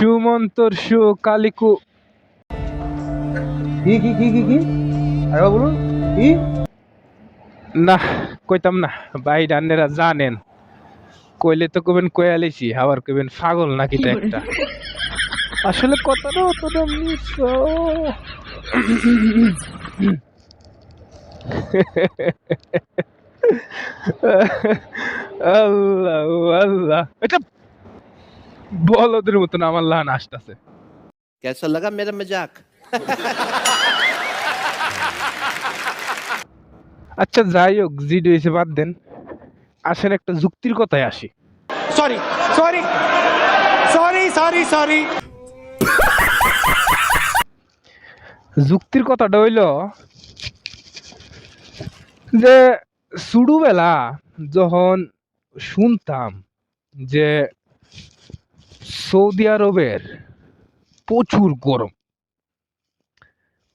সুমন্তর সু কালিকু। কি কি কি কি কি? আরে বলুন কি? না কইতাম না ভাই রান্নেরা জানেন। কইলে তো কবেন কয়ালেছি আবার কবেন পাগল নাকি তো একটা। আসলে কথাটা অতটা মিশ্র আল্লাহ আল্লাহ। এটা বলদের মতন আমার লান আসতেছে। কেসা লাগা মেরা মজাক। আচ্ছা যাই হোক জিড হয়েছে বাদ দেন। আসেন একটা যুক্তির কথায় আসি। Sorry sorry sorry sorry sorry যুক্তির কথাটা হইল যে শুরুবেলা যখন শুনতাম যে সৌদি আরবের প্রচুর গরম,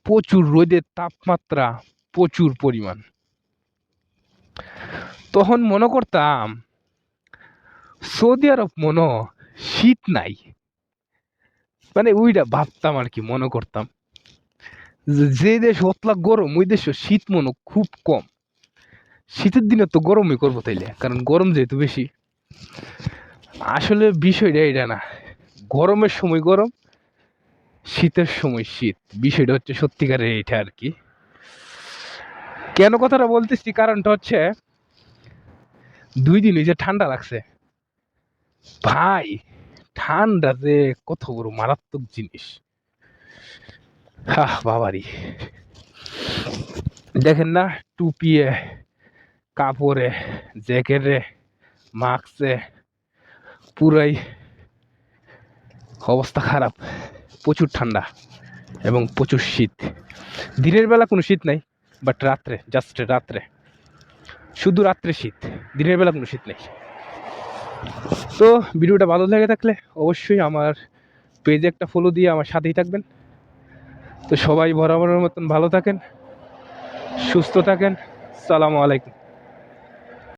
প্রচুর রোদের তাপমাত্রা, প্রচুর পরিমাণ। তখন মনে করতাম, সৌদি আরব মনে শীত নাই। মানে ওইটা ভাবতাম আর কি, মনে করতাম। যে- দেশ অতলা গরম, ওই দেশে শীত মনে খুব কম। শীতের দিনে তো গরমই করব তাইলে, কারণ গরম যেহেতু বেশি। আসলে বিষয়টা এটা না গরমের সময় গরম, শীতের সময় শীত। বিষয়টা হচ্ছে সত্যিকারের এটা আর কি। কেন কথাটা বলতেছি? কারণটা হচ্ছে, দুই দিন যে ঠান্ডা লাগছে। ভাই, ঠান্ডা যে কত বড় মারাত্মক জিনিস। হাহ বাবারি। দেখেন না, টুপিয়ে, কাপড়ে, জ্যাকেটে, মাস্কে পুরাই অবস্থা খারাপ। প্রচুর ঠান্ডা এবং প্রচুর শীত। দিনের বেলা কোনো শীত নাই বাট রাত্রে জাস্ট রাত্রে। শুধু রাত্রে শীত, দিনের বেলা কোনো শীত নেই। তো ভিডিওটা ভালো লেগে থাকলে অবশ্যই আমার পেজে একটা ফলো দিয়ে আমার সাথেই থাকবেন। তো সবাই বরাবরের মতন ভালো থাকেন, সুস্থ থাকেন। সালামু আলাইকুম।